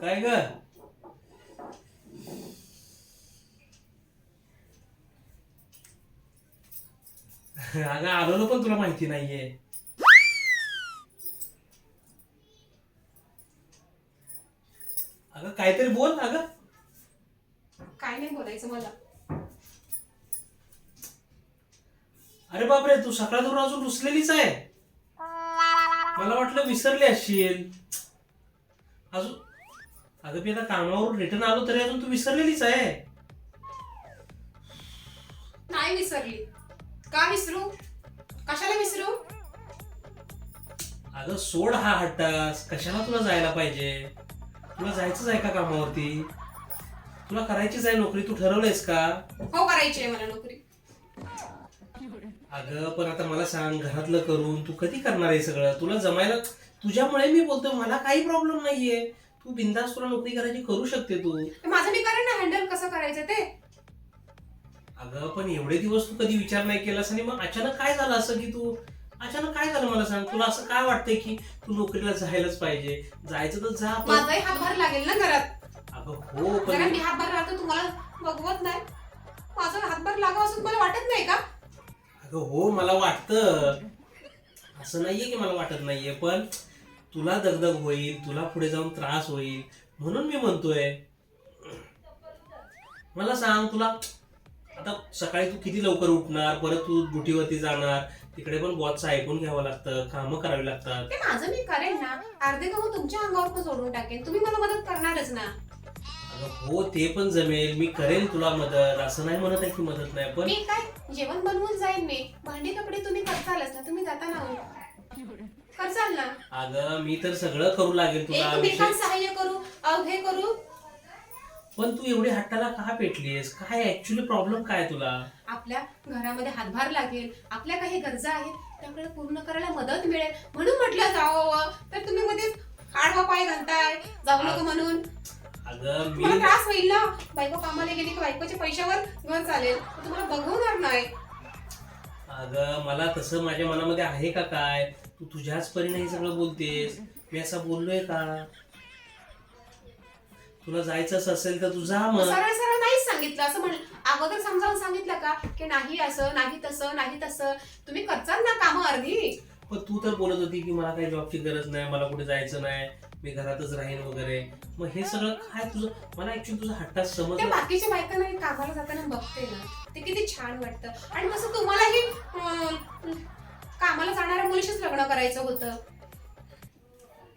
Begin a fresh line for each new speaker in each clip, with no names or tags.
काय ग? अगं आलो पण तुला माहिती नाहीये. अगं काहीतरी बोल अगं
काय नाही बोलायचं मला.
अरे बापरे तू सकाळपासून अजून रुसलेलीच आहे. मला वाटलं विसरली असशील. अजून अगं मी आता कामावरून रिटर्न आलो तरी अजून तू विसरलेलीच आहे.
नाही विसरली. का विसरू? कशाला विसरू?
अगं सोड हा हट्टास. कशाला तुला जायला पाहिजे? तुला जायचंच आहे का कामावरती? तुला करायचीच आहे नोकरी? तू ठरवलंयस का?
हो करायची आहे मला नोकरी.
अगं पण आता मला सांग घरातलं करून तू कधी करणार आहे सगळं? तुला जमायला तुझ्यामुळे मी बोलतोय मला काही प्रॉब्लेम नाहीये. तू बिंदास तुला नोकरी करायची करू शकते तू.
माझं मी करेन ना हँडल कसं करायचं ते?
अगं पण एवढे दिवस तू कधी विचार नाही केलास आणि मग अचानक काय झालं असं की तू? अचानक काय झालं मला सांग? तुला असं काय वाटतंय की तू नोकरीला जायलाच पाहिजे? जायचं तर जा पण
माझाही हातभार लागेल ना घरात.
अगं हो
जरा
पण
मी हातभार लागतो तुम्हाला बघवत नाही. माझा हातभार लागावं असं तुम्हाला वाटत नाही का?
अगं हो मला वाटतं. असं नाहीये की मला वाटत नाहीये पण तुला दगदग होईल तुला पुढे जाऊन त्रास होईल म्हणून मी म्हणतोय. मला सांग तुला आता सकाळी तू किती लवकर उठणार? परत तू ड्युटीवरती जाणार. तिकडे पण बॉसचं ऐकून घ्यावं लागतं कामं करावी लागतात.
ते माझं मी करेन ना. अर्धे काम तुमच्या अंगावर पण सोडून टाकेन. तुम्ही मला मदत करणारच ना.
अगं हो ते पण जमेल. मी करेन तुला मदत. असं नाही म्हणत आहे की मदत नाही पण
मी काय? जेवण बनवून जाईन मी. भांडी कपडे तुम्ही करतालच ना. तुम्ही जाता ना ना.
अगं मी तर सगळं करू लागेल तुला
एकमेकांना सहाय्य करू. अव हे करू.
पण तू एवढी हट्टाला का पेटलीस काय ऍक्च्युली प्रॉब्लेम काय तुला?
आपल्या घरामध्ये हातभार लागेल. आपल्या काही गरजा आहेत त्या आपल्याला पूर्ण करायला मदत मिळेल. म्हणून म्हटलं जावं तर तुम्ही मध्ये आडवा पाय घालताय. जाऊ नको म्हणून.
अगं मी
त्रास होईल ना. बायको कामाला गेली की बायकोच्या पैशावर घर चालेल. तुम्हाला बघवणार नाही.
अगं मला तसं माझ्या मनामध्ये आहे का काय? तू तुझ्याच परीने हे सगळं बोलतेस? मी असं बोललोय का? तुला जायचंच असेल तर तू जा मग.
सरळ सरळ नाहीच सांगितलं. असं म्हण अगोदर समजावून सांगितलं का? की नाही असं नाही तसं नाही तसं. तुम्ही करचाल ना कामं अर्धी?
पण तू तर बोलत होती की मला काही जॉबची गरज नाही मला कुठे जायचं नाही मी घरातच राहीन वगैरे. मग हे सगळं काय तुझं? मला ऍक्च्युली तुझं हट्टात
त्या
समजलं
बाकीच्या बायकांना मी कामाला जाताना बघते ना ते किती छान वाटतं. आणि तसं तुम्हालाही अं, कामाला जाणाऱ्या मुलीशीच लग्न करायचं होतं.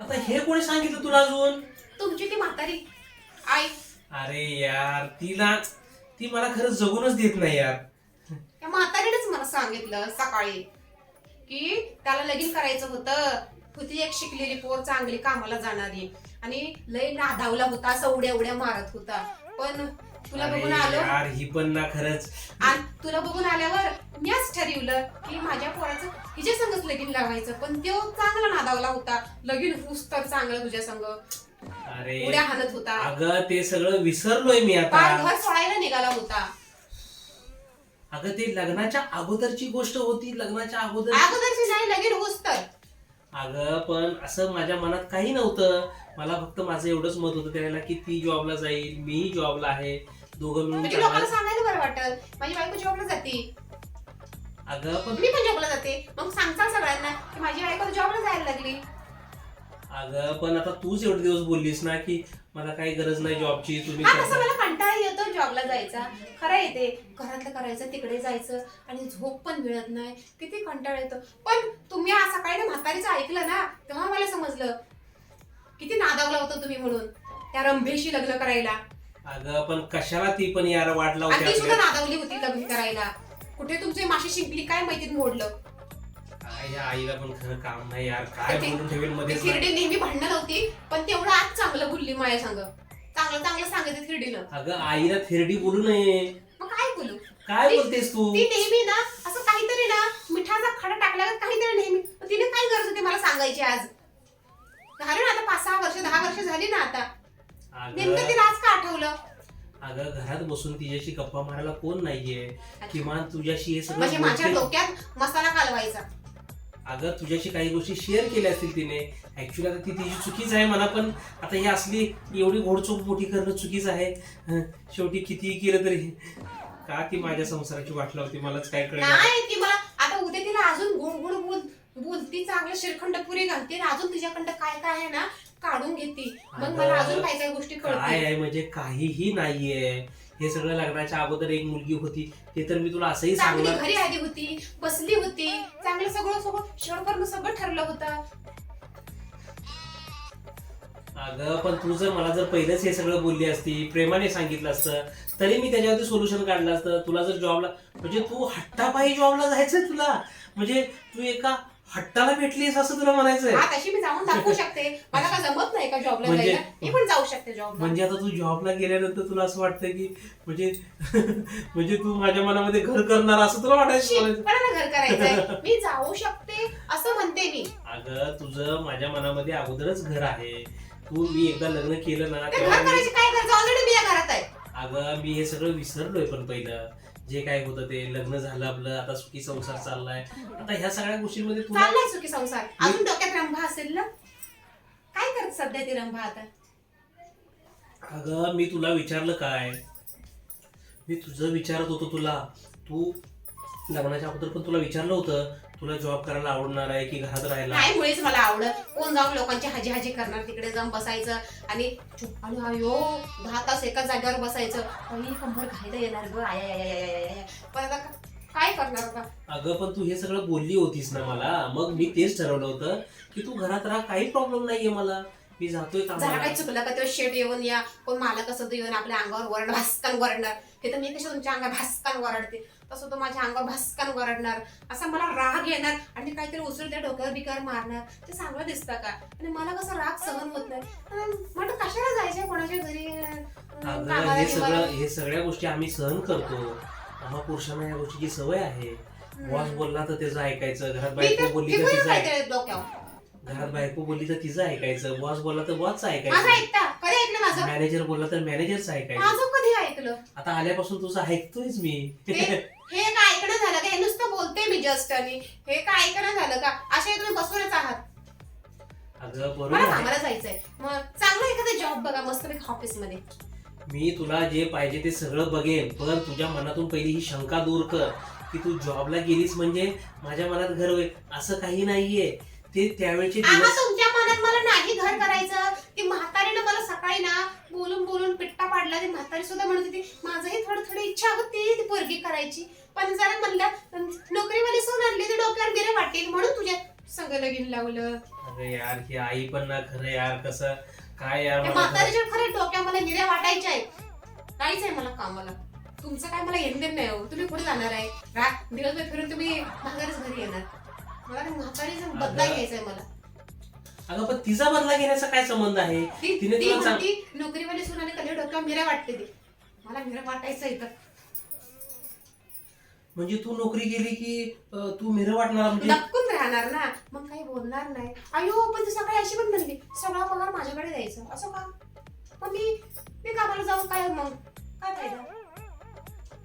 आता हे कोणी सांगितलं तुला अजून?
तुमची ती म्हातारी. आई.
अरे यार तिला ती मला खरंच जगूनच देत नाही यार.
त्या म्हातारीनेच मला सांगितलं सकाळी की त्याला लगीन करायचं होतं. होती एक शिकलेली पोर चांगली कामाला जाणारी. आणि लय नादावला होता असं उड्या उड्या मारत होता. पण तुला
अरे
बघून आलो
यार ही पण ना खरंच.
आणि तुला बघून आल्यावर मीच ठरवलं की माझ्या पोराचं हिच्या संगच लगीन लावायचं. पण तो चांगला नादावला होता. लगीन हुस तर चांगलं तुझ्या संग.
अरे
उड्या हाणत होता.
अगं ते सगळं विसरलोय मी
पार
आता
घर सोडायला निघाला होता.
अगं ते लग्नाच्या अगोदरची गोष्ट होती लग्नाच्या अगोदर
अगोदरची नाही लगीन हुस तर.
अगं पण असं माझ्या मनात काही नव्हतं. मला फक्त माझं एवढंच मत होतं त्यावेळेला की ती जॉबला जाईल मीही जॉबला आहे. दोघं मिळून
म्हणजे लोकांना सांगायला बरं वाटत माझी बायको जॉबला जाते.
अगं पण
मी पण जॉबला जाते. मग सांगता सगळ्यांना की माझी बायको जॉबला जायला लागली.
अगं पण आता तूच एवढे दिवस बोललीस ना की मला काही गरज नाही जॉबची तुम्ही
हा तसं
करता.
मला कंटाळा येतो जॉबला जायचा. खरं येते घरातलं करायचं तिकडे जायचं आणि झोप पण मिळत नाही. किती कंटाळा येतो. पण तुम्ही आज सकाळी ना म्हातारीचं ऐकलं ना तेव्हा मला समजलं. किती नादावला होतं तुम्ही म्हणून. त्या रंभेशी लग्न करायला.
अगं पण कशाला ती पण यार वाट
आणि ती सुद्धा नादावली होती लग्न करायला. कुठे तुमची माशी शिंकली काय माहितीत मोडलं?
आईला पण खरं काम नाही यार. काय
ते-
बोलून ठेवेल
ती
मध्ये
थिरडी नेहमी भांडण होती पण तेवढं आज चांगलं बोलली माझ्या संग. चांगलं चांगलं सांगितलं थिरडीनं
अगं आईला थेरडी बोलू नये.
मग काय बोलू?
काय
ती-
बोलतेस तू?
ती नेहमी ना असं काहीतरी ना मिठाचा खडा टाकल्यावर काहीतरी नेहमी. मग तिने काय गरज होती मला सांगायची आज? झालं ना आता पाच सहा वर्ष दहा वर्ष झाली ना आता. नेमकं तिला आज का आठवलं?
अगं घरात बसून तिच्याशी गप्पा मारायला कोण नाहीये? किमान तुझ्याशी हे सगळं
म्हणजे माझ्या. डोक्यात मसाला कालवायचा.
अगं तुझ्याशी काही गोष्टी शेअर केल्या असतील तिने. ऍक्च्युली आता ती तिची चुकीच आहे मला पण आता ही असली एवढी घोडचोक मोठी करणं चुकीच आहे. हं, शेवटी कितीही केलं तरी. का ती माझ्या संसाराची वाट लावते? मलाच काय कळलं
नाही ती मला आता उद्या तिला अजून गुण गुण बोल बोलती चांगलं श्रीखंड पुरी घालते. आणि अजून तिच्याकडं काय काय आहे ना काढून घेते. मग मला अजून काय काय गोष्टी
काय
कळते
आहे म्हणजे काहीही नाहीये. हे सगळं लग्नाच्या अगोदर एक मुलगी होती ते तर मी तुला असंही
चांगली
सांगणार.
घरी आली होती बसली होती. चांगलं सगळं सगळं शेड करणं सगळं ठरलं होतं.
अगं पण तू जर मला जर पहिलेच हे सगळं बोलली असती प्रेमाने सांगितलं असतं तरी मी त्याच्यावरती सोल्युशन काढलं असतं. तुला जर जॉबला म्हणजे तू हट्टापायी जॉबला जायचंय तुला. म्हणजे तू एका हट्टाला भेटलीस असं तुला म्हणायचंय.
हा तशी मी जाऊन दाखवू शकते. मला जमत नाही का जॉबला
म्हणजे-
जायला? मी पण जाऊ शकते जॉबला
म्हणजे आता तू जॉबला गेल्यानंतर तुला असं वाटतं की म्हणजे म्हणजे तू माझ्या मनामध्ये घर करणार असं तुला वाटायचं.
कोणाला घर करायचंय? मी जाऊ शकते असं म्हणते मी.
अगं तुझं माझ्या मनामध्ये अगोदरच घर आहे. तू मी एकदा लग्न केलं ना
ते
तेव्हा
घर
मी-
करायची काय गरज? ऑलरेडी मी या घरात आहे.
अगं मी हे सगळं विसरलोय पण पहिलं. जे काय होतं ते लग्न झालं आपलं आता सुखी संसार चाललाय. आता ह्या सगळ्या गोष्टींमध्ये तुला
चाललाय सुखी संसार. अजून डोक्यात रंभा असेल ना? काय करत सध्या ती रंभा आता?
अगं मी तुला विचारलं काय? मी तुझं विचारत होतो तुला. तू लग्नाच्या अगोदर पण तुला विचारलं होतं तुला जॉब करायला आवडणार आहे की घरात राहायला?
नाही मुळेच मला आवडत? कोण जाऊन लोकांची हाजी हाजी करणार तिकडे जाऊन बसायचं? आणि चुप आणि अयो दहा तास एकाच जागेवर बसायचं. आणि कंबर घायला येणार ग. आया आया, आया, आया, आया. पण आता काय करणार बा
अगं पण तू हे सगळं बोलली होतीस ना मला. मग मी तेच ठरवलं होतं की तू घरात राहा काही प्रॉब्लेम नाहीये मला. मी जातोय
जरा
कामाला.
काय चुकलं का तेव्हा शेट येऊन या. कोण मालक असं तो येऊन आपल्या अंगावर वरड भास्कन वरडणार हे तर मी कशी तुमच्या अंगावर भास्कन वरडते? तसं तो माझ्या अंगावर भास्कन वरडणार. असा मला राग येणार आणि काहीतरी उचलून त्या डोक्यावर बिकार मारणार. ते चांगलं दिसतं का? आणि मला कसं राग सहन होत नाही. अन म्हटलं कशाला जायचंय कोणाच्या घरी? अं,
अगं
कामाला
हे
बिमाला?
सगळं हे सगळ्या गोष्टी आम्ही सहन करतो. आम्हा पुरुषांना या गोष्टीची सवय आहे. बॉस बोलला तर त्याचं ऐकायचं घरात बायको बोलली तर तिचं
डोक्यावर.
घरात बायको बोलली तर तिचं ऐकायचं बॉस बोलला तर बॉसचं
माझं
ऐकायचं.
ऐकता? कधी ऐकलं माझं?
मॅनेजर बोलला तर मॅनेजरचं ऐकायचं.
माझं कधी ऐकलं?
आता आल्यापासून तुझं ऐकतोयच मी.
ते- हे काय ऐकणं झालं का? हे नुसतं बोलते मी जस्ट आणि. हे काय ऐकणं झालं का? असे तुम्ही बसूनच आहात.
अगं बरोबर
मला
आहे.
कामाला जायचंय. मग चांगला एखादा जॉब बघा मस्त ऑफिसमध्ये.
मी तुला जे पाहिजे ते सगळं बघेन पण तुझ्या मनातून पहिली ही शंका दूर कर की तू जॉबला गेलीस म्हणजे माझ्या मनात घर होईल असं काही नाहीये. ते त्यावेळचे दिवस
तुमच्या मनात मला नाही घर करायचं. ती म्हातारीनं मला सकाळी ना बोलून बोलून पिट्टा पाडला. ती म्हातारी सुद्धा म्हणत होती माझंही थोडं थोडी इच्छा होती ती पोरगी करायची. पण जरा म्हणलं नोकरीवाली सून आणली तर डोक्यावर बिरे वाटेल म्हणून तुझ्या संग लगीन लावलं.
अरे यार ही आई पण ना खरं यार कसं काय यार मला खरं-
म्हातारीच्या खरं डोक्या मला निर्या वाटायच्या आहेत. काहीच आहे मला कामाला. तुमचं काय मला येणं नाही हो. तुम्ही कुठे जाणार आहे? रा दिवसभर फिरून तुम्ही म्हातारीच घरी येणार. मला म्हातारीचा बदला
अगं.
घ्यायचा आहे मला.
अगं पण तिचा बदला घेण्याचा काय संबंध आहे?
ती
तिने
ती
तुला सांग
म्हणती नोकरीवाली सुनाने कधी डोक्यावर मिऱ्या वाटते ती. मला मिऱ्या वाटायचं इथं.
म्हणजे तू नोकरी गेली की अं, तू मिरं वाटणार म्हणजे
लपकून राहणार ना? मग काही बोलणार नाही. अयो पण ती सकाळी अशी पण म्हणली सगळा पगार माझ्याकडे द्यायचं. असं का? मग मी मी कामाला जाऊन काय मग? काय फायदा?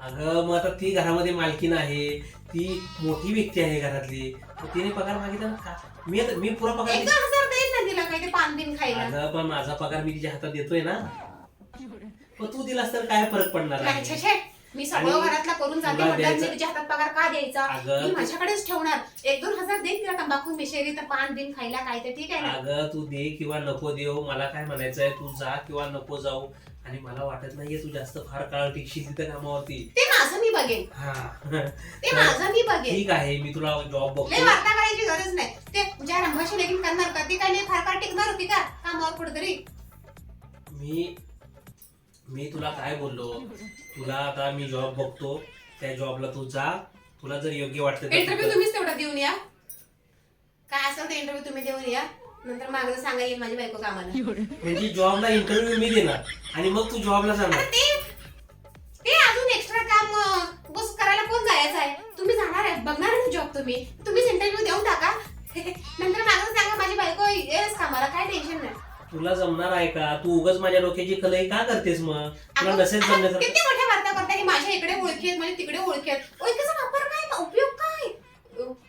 अगं मग आता ती घरामध्ये मालकीन आहे. ती मोठी व्यक्ती आहे घरातली. मग तिने पगार मागितला ना का? मी आता मी पुरा पगार
एक हजार देईन ना तिला काही ते पान बिन खायला.
अगं पण माझा पगार मी तिच्या हातात देतोय ना. मग तू दिलास तर काय फरक पडणार
नाही, छे,
आहे
छे. मी सगळं
आणि
घरातला करून जाते
तुला
म्हटलं मी
द्यायचं-
तिच्या हातात पगार का द्यायचा? मी माझ्याकडेच ठेवणार. एक दोन हजार देईन तिला तंबाखू मिशेरी तर पान बिन खायला काय ते ठीक आहे ना?
अगं तू दे किंवा नको देऊ. मला काय म्हणायचंय तू जा किंवा नको जाऊ. आणि मला वाटत नाहीये तू जास्त फार काळ टिकशील तिथं कामावरती.
ते माझं मी बघेन.
हा.
ते माझं मी बघेन.
ठीक आहे मी तुला जॉब
लय
बघतो
वार्ता करायची गरज नाही. ते ज्या रंभाशी लगीन करणार का ती काय नाही फार फार टिकणार होती का? कामावर कुठेतरी
मी मी तुला काय बोललो? तुला आता मी जॉब बघतो त्या जॉबला तू जा. तुला जर योग्य वाटतं तर
इंटरव्ह्यू तुम्हीच तेवढा देऊन या. काय असेल ते इंटरव्ह्यू तुम्ही देऊन या. नंतर मागं सांगा येईल माझी बायको कामाला.
म्हणजे जॉबला इंटरव्ह्यू मी देणार. आणि मग तू जॉबला जाणार.
ते ते अजून एक्स्ट्रा काम अं, बस करायला कोण जायचं आहे? तुम्ही जाणार आहे. बघणार आहे जॉब तुम्ही. तुम्हीच इंटरव्ह्यू देऊन टाका. नंतर मागं सांगा माझी बायको येस कामाला. काय टेन्शन नाही.
तुला जमणार आहे का? तू उगाच माझ्या डोक्याची कलई का करतेस मग? तुला नसेल आपण
किती मोठ्या वार्ता करता की माझ्या इकडे ओळखी आहेत माझ्या तिकडे ओळखी आहेत ओळखीचा वापर काय? उपयोग काय?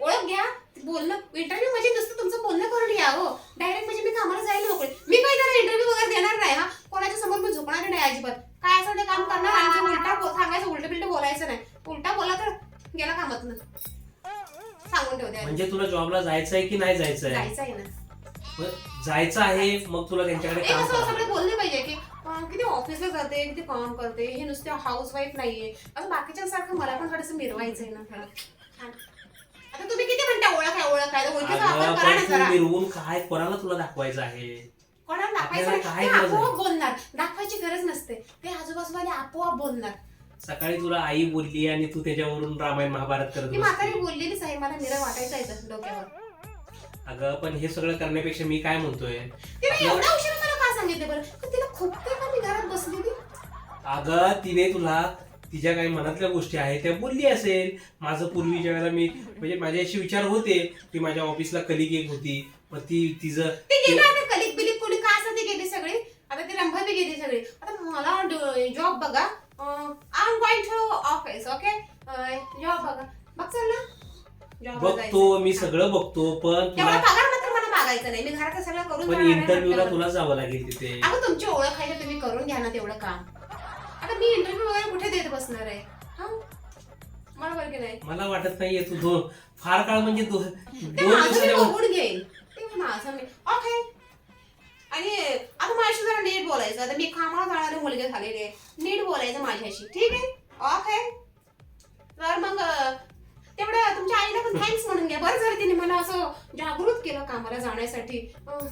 ओळख घ्या. बोलणं इंटरव्ह्यू म्हणजे नसतं तुमचं बोलणं करून या हो. डायरेक्ट म्हणजे मी कामाला जायला मोकळे मी काही त्याला इंटरव्ह्यू वगैरे देणार नाही हा? कोणाच्या समोर मी झोपणार नाही अजिबात. काय असं ते काम करणार आणि उलटा सांगायचं उलटं बिलटं बोलायचं नाही. उलटा बोला तर गेला कामात सांगून ठेवते
म्हणजे तुला जॉबला जायचंय की नाही जायचं
जायचं आहे ना.
जायचं आहे मग तुला त्यांच्याकडे काम
सगळं बोलले पाहिजे की अं, किती ऑफिसला जाते किती काम करते हे नुसते हाऊस वाईफ नाहीये. असं बाकीच्यांसारखं मला पण थोडंसं मिरवायचंय ना. थोडं. छान. आता तुम्ही किती म्हणता ओळख आहे ओळख. आहे ओळखीचा
अगं,
वापर करा
पण
ना
तू
जरा.
मिरवून काय कोणाला तुला दाखवायचं आहे?
कोणाला दाखवायचं
आपल्याला
नाही.
काय
ते
गरज आहे?
आपोआप बोलणार. दाखवायची गरज नसते. ते आजूबाजूवाले आपोआप बोलणार.
सकाळी तुला आई बोलली आणि तू त्याच्यावरून रामायण महाभारत करत
ती
बसली.
म्हातारी बोललेलीच आहे. मला मिरं वाटायचं आहे डोक्यावर.
अगं पण हे सगळं करण्यापेक्षा मी काय म्हणतोय?
तिने एवढा उशीर मला का सांगितलं बरं? तिला खूप का मी घरात बसली ती
अगं तिने तुला तिच्या काही मनातल्या गोष्टी आहेत त्या बोलली असेल. माझं पूर्वी ज्या वेळेला मी म्हणजे माझे असे विचार होते की माझ्या ऑफिसला कलिग एक होती. मग ती तिचं
ते गेलं आता कलिक बिलिक कोणी? का असं ती गेली सगळी? आता ती रंभा बी गेली सगळी. आता मला जॉब बघा. I am going to office okay job बघा. बघ चल ना
बघतो मी सगळं बघतो पण तुला
पगार मात्र मला मागायचं नाही. मी घरात सगळं करून
पण
जाणार आहे?
इंटरव्ह्यूला
म्हटल्यावर.
तुला जावं लागेल तिथे.
अगं तुमची ओळख आहे तर तुम्ही करून घ्या ना तेवढं काम. आता मी इंटरव्ह्यू वगैरे कुठे देत बसणार आहे? हा? की नाही.
मला वाटत नाहीये तू दोन फार काळ म्हणजे दो-
ते
दोन
माझं मी
दिवसाच्या
बघून घेईल ते माझं मी ओके आणि आता माझ्याशी जरा नीट बोलायचं. आता मी कामाला जाणारे मुलगे झालेले. आहे. नीट बोलायचं माझ्याशी. ठीक आहे? ओके तर मग अं, तेवढं तुमच्या आईला पण थँक्स म्हणून घ्या. बरं झालं तिने मला असं जागृत केलं कामाला जाण्यासाठी. अं,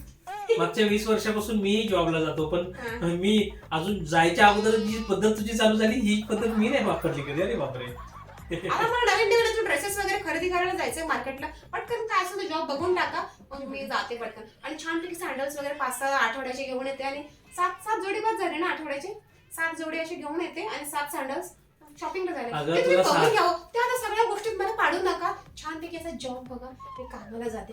मागच्या वीस वर्षापासून मी जॉबला जातो पण
हा.
मी अजून जायच्या अगोदर जी पद्धत तुझी चालू झाली ही पद्धत मी नाही वापरली कधी. अरे बापरे.
आता मला नवीन नवीन ड्रेसेस वगैरे खरेदी करायला जायचंय मार्केटला पटकन काय असं जॉब बघून टाका. मग मी जाते पटकन. आणि छानपैकी सँडल्स वगैरे पाच सहा आठवड्याचे घेऊन येते. आणि सात सात जोडी बस झाले ना आठवड्याचे? सात जोडी असे घेऊन येते आणि सात सँडल्स शॉपिंगला
अगं, तुला
हो. त्या आता सगळ्या गोष्टीत मला पाडू नका. छानपैकी असा जॉब बघा. मी कामाला जाते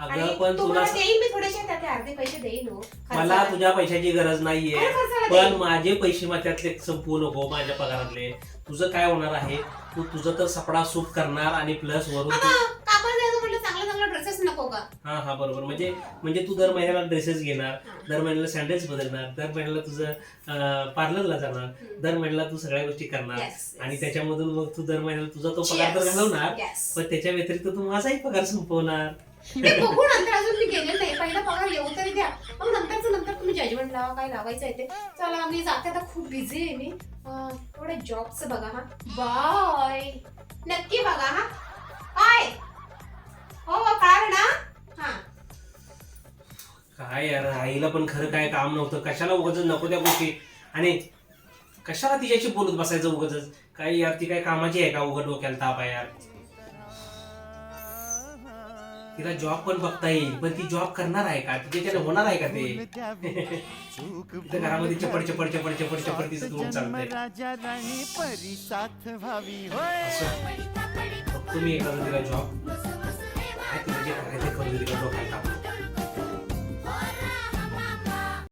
अगं, पण
तुम्हाला देईन मी थोडेसे अर्धे पैसे देईन हो.
मला. तुझ्या पैशाची गरज नाहीये.
खर्चाला
पण
देईन?
माझे पैसे मग त्यातले संपवू नको माझ्या पगारातले. तुझं काय होणार आहे? तू तुझं तर सपडा सूप करणार आणि प्लस वरून
म्हटलं चांगलं चांगलं ड्रेसेस नको का
हा हा बरोबर. म्हणजे म्हणजे तू दर महिन्याला ड्रेसेस घेणार दर महिन्याला सँडल्स बदलणार दर महिन्याला तुझं पार्लरला जाणार दर महिन्याला तू सगळ्या गोष्टी करणार.
Yes, yes.
आणि त्याच्यामधून मग तू दर महिन्याला तुझा तो पगार तर
Yes,
घालवणार
yes.
पण त्याच्या व्यतिरिक्त तू माझाही पगार संपवणार.
ते बघू नंतर अजून मी गेले नाही. पहिला पगार येऊ तरी द्या. मग नंतरच नंतर तुम्ही जजमेंट लावा काय लावायचं आहे ते. चला मी जाते आता. खूप बिझी आहे मी. अं, थोडं जॉबचं बघा हा. बाय नक्की बघा हा. काय हो हो, ना हा.
काय यार आईला पण खरं काय काम नव्हतं. कशाला उगाच नको त्या गोष्टी. आणि कशाला तिच्याशी बोलत बसायचं उगाच काय यार ती काय कामाची आहे का उघड डोक्याला ताप आहे यार? तिला जॉब पण बघता येईल पण ती जॉब करणार आहे का? तिच्याच्याने होणार आहे का ते? इथं घरामध्ये चपड चपड चपड चपड चपड तिचं तोंड चालतंय.
राजा राणी परी साथ व्हावी होय.
असं बघतो मी एखादा तिला जॉब काय तिला जे करायचं करू दे तिला डोक्याला ताप